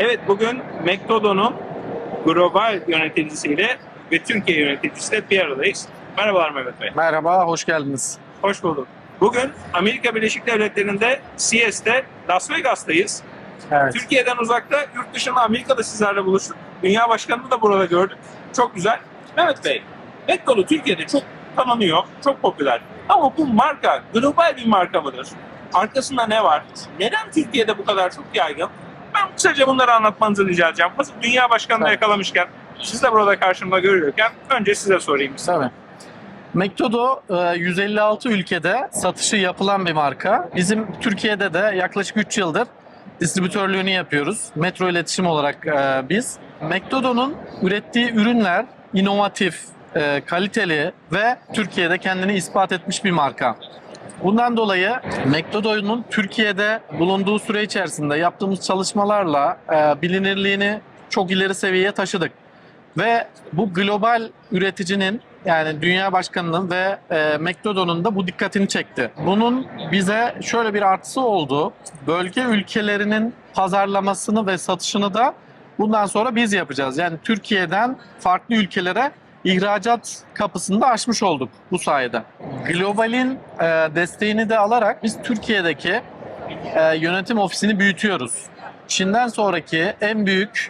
Evet bugün McDonald's'un global yöneticisiyle ve Türkiye yöneticisiyle bir aradayız. Merhabalar Mehmet Bey. Merhaba, hoş geldiniz. Hoş bulduk. Bugün Amerika Birleşik Devletleri'nde CES'te Las Vegas'tayız. Evet. Türkiye'den uzakta, yurt dışında Amerika'da sizlerle buluştuk. Dünya Başkanı'nı da burada gördük. Çok güzel. Mehmet Bey, McDonald's Türkiye'de çok tanınıyor, çok popüler. Ama bu marka global bir marka mıdır? Arkasında ne var? Neden Türkiye'de bu kadar çok yaygın? Kısaca bunları anlatmanızı rica edeceğim. Hazır Dünya Başkanı'nı Tabii. yakalamışken, siz de burada karşımda görüyorken önce size sorayım. Tabii. E, 156 ülkede satışı yapılan bir marka. Bizim Türkiye'de de yaklaşık 3 yıldır distribütörlüğünü yapıyoruz. Metro iletişim olarak e, biz. McDodo'nun ürettiği ürünler inovatif, e, kaliteli ve Türkiye'de kendini ispat etmiş bir marka. Bundan dolayı McDonald's'un Türkiye'de bulunduğu süre içerisinde yaptığımız çalışmalarla e, bilinirliğini çok ileri seviyeye taşıdık. Ve bu global üreticinin yani Dünya Başkanı'nın ve e, McDonald's'un da bu dikkatini çekti. Bunun bize şöyle bir artısı oldu. Bölge ülkelerinin pazarlamasını ve satışını da bundan sonra biz yapacağız. Yani Türkiye'den farklı ülkelere ihracat kapısını da açmış olduk bu sayede. Global'in e, desteğini de alarak biz Türkiye'deki e, yönetim ofisini büyütüyoruz. Çin'den sonraki en büyük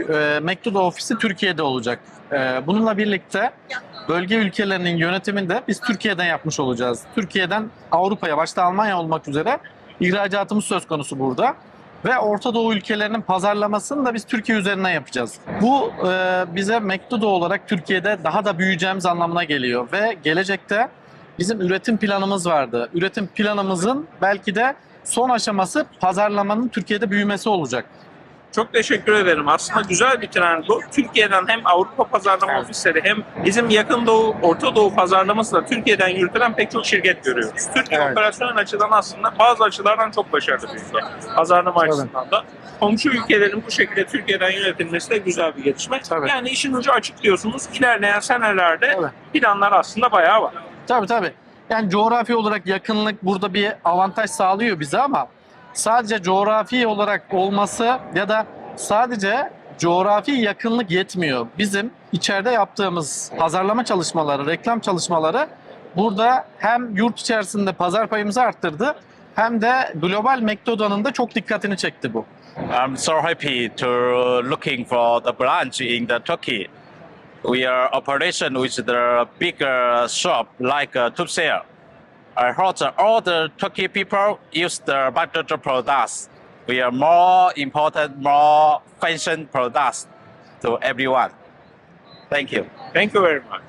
e, ofisi Türkiye'de olacak. E, bununla birlikte bölge ülkelerinin yönetimini de biz Türkiye'den yapmış olacağız. Türkiye'den Avrupa'ya, başta Almanya olmak üzere ihracatımız söz konusu burada. Ve Orta Doğu ülkelerinin pazarlamasını da biz Türkiye üzerinden yapacağız. Bu e, bize McDonald's olarak Türkiye'de daha da büyüyeceğimiz anlamına geliyor. Ve gelecekte bizim üretim planımız vardı. Üretim planımızın belki de son aşaması pazarlamanın Türkiye'de büyümesi olacak. Çok teşekkür ederim. Aslında güzel bir trend bu. Türkiye'den hem Avrupa pazarlama Evet. ofisleri hem bizim yakın doğu, Orta Doğu pazarlaması da Türkiye'den yürütülen pek çok şirket görüyoruz. Türkiye Evet. operasyonel açıdan aslında bazı açılardan çok başarılı bir ülke. Pazarlama Tabii. açısından da. Komşu ülkelerin bu şekilde Türkiye'den yönetilmesi de güzel bir gelişme. Tabii. Yani işin ucu açık diyorsunuz. İlerleyen senelerde Tabii. planlar aslında bayağı var. Tabii tabii. Yani coğrafi olarak yakınlık burada bir avantaj sağlıyor bize ama sadece coğrafi olarak olması ya da sadece coğrafi yakınlık yetmiyor. Bizim içeride yaptığımız pazarlama çalışmaları, reklam çalışmaları burada hem yurt içerisinde pazar payımızı arttırdı hem de global McDonald's'ın da çok dikkatini çekti bu. I'm so happy to looking for the branch in the Turkey. We are operation with the bigger shop like uh, Tupsale. I heard all the Turkey people use the Baghdad products. We are more important, more fashion products to everyone. Thank you. Thank you very much.